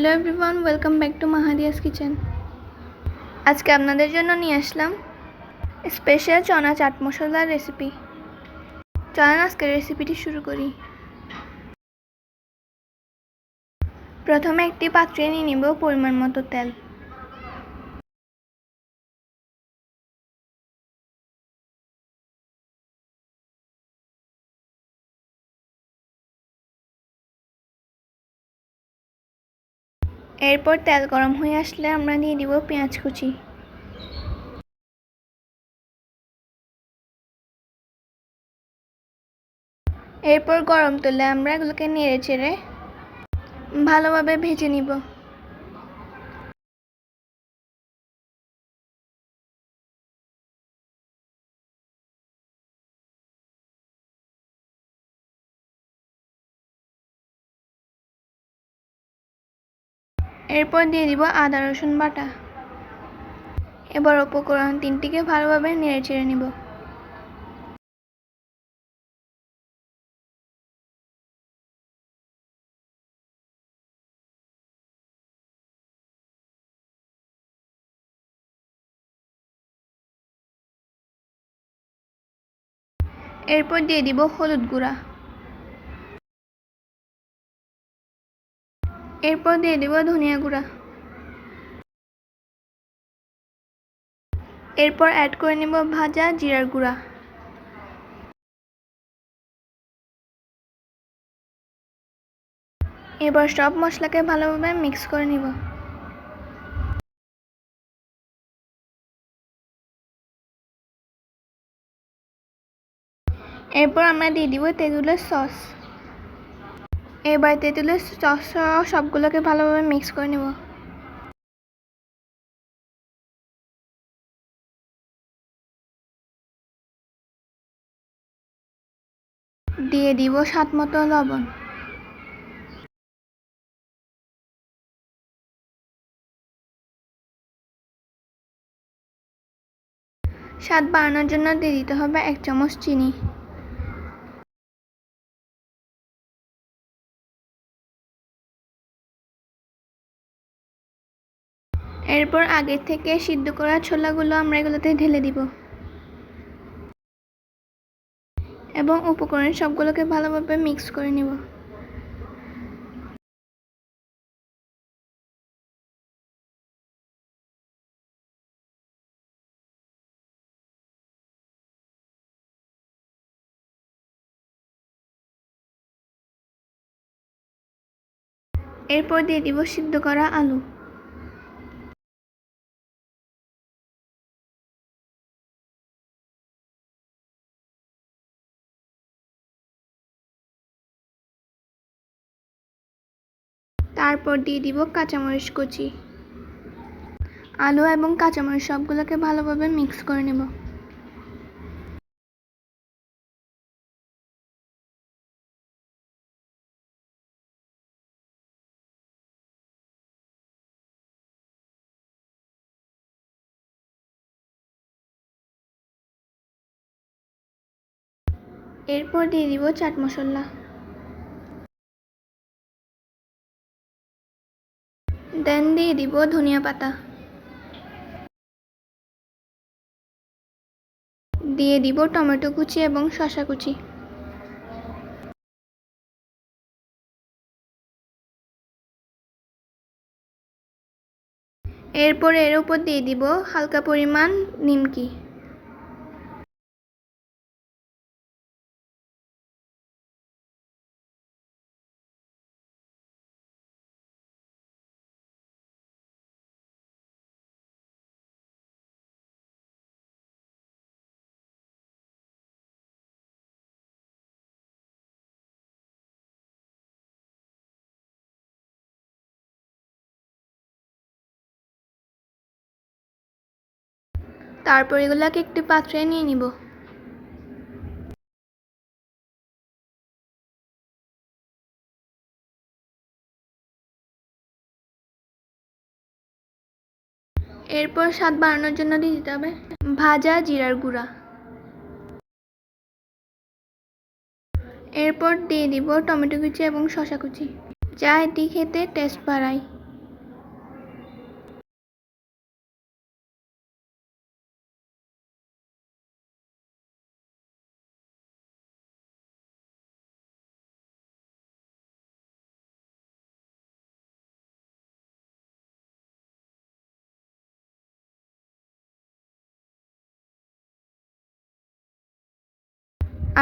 Hello everyone welcome back to Mahadia's kitchen আজকে আপনাদের জন্য নিয়ে আসলাম স্পেশাল চনা চাট মশলার রেসিপি চলেন আজকের রেসিপিটি শুরু করি। প্রথমে একটি পাত্রে নিয়ে নিব পরিমাণ মতো তেল। এরপর তেল গরম হয়ে আসলে আমরা দিয়ে দিব পেঁয়াজ কুচি। এরপর গরম তুলে আমরা এগুলোকে নেড়ে চেড়ে ভালোভাবে ভেজে নিব। এরপর দিয়ে দিব আদা, রসুন বাটা। এবার উপকরণ তিনটিকে ভালোভাবে নেড়ে চেড়ে নিব। এরপর দিয়ে দিব হলুদ গুঁড়া। এরপর দিয়ে দিব ধনিয়া গুঁড়া। এরপর অ্যাড করে নেব ভাজা জিরার গুঁড়া। এবার সব মশলাকে ভালোভাবে মিক্স করে নিব। এরপর আমরা দিয়ে দিব তেঁতুলের সস এবার তেঁতুলের সস সবগুলোকে ভালোভাবে মিক্স করে নেব। দিয়ে দিব স্বাদ মতো লবণ। স্বাদ বাড়ানোর জন্য দিয়ে দিতে হবে এক চামচ চিনি। এরপর আগে থেকে সিদ্ধ করা ছোলাগুলো আমরা এগুলোতে ঢেলে দিব। এবং উপকরণ সবগুলোকে ভালোভাবে মিক্স করে নিব। এরপর দিয়ে দিব সিদ্ধ করা আলু। তারপর দিয়ে দিব কাঁচামরিচ কুচি। আলু এবং কাঁচামরিচ সবগুলোকে ভালোভাবে মিক্স করে নেব। এরপর দিয়ে দিব চাট মশলা। দেন দিয়ে দিব ধনিয়া পাতা। দিয়ে দিব টমেটো কুচি এবং শসা কুচি। এরপর এর উপর দিয়ে দিব হালকা পরিমাণ নিমকি। তারপর এগুলোকে একটি পাত্রে নিয়ে নিব। এরপর স্বাদ বাড়ানোর জন্য দিয়ে দিতে হবে ভাজা জিরার গুঁড়া। এরপর দিয়ে দিব টমেটো কুচি এবং শসা কুচি। যা এটি খেতে টেস্ট বাড়ায়।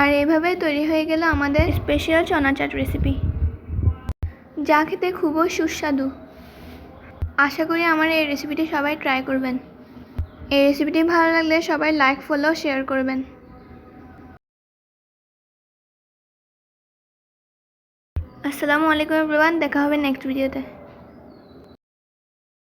আর এভাবেই তৈরি হয়ে গেল আমাদের স্পেশাল চনা চাট রেসিপি যা খেতে খুবই সুস্বাদু। আশা করি আমার এই রেসিপিটি সবাই ট্রাই করবেন। এই রেসিপিটি ভালো লাগলে সবাই লাইক ফলো শেয়ার করবেন। আসসালামু আলাইকুম এভরিওয়ান দেখা হবে নেক্সট ভিডিওতে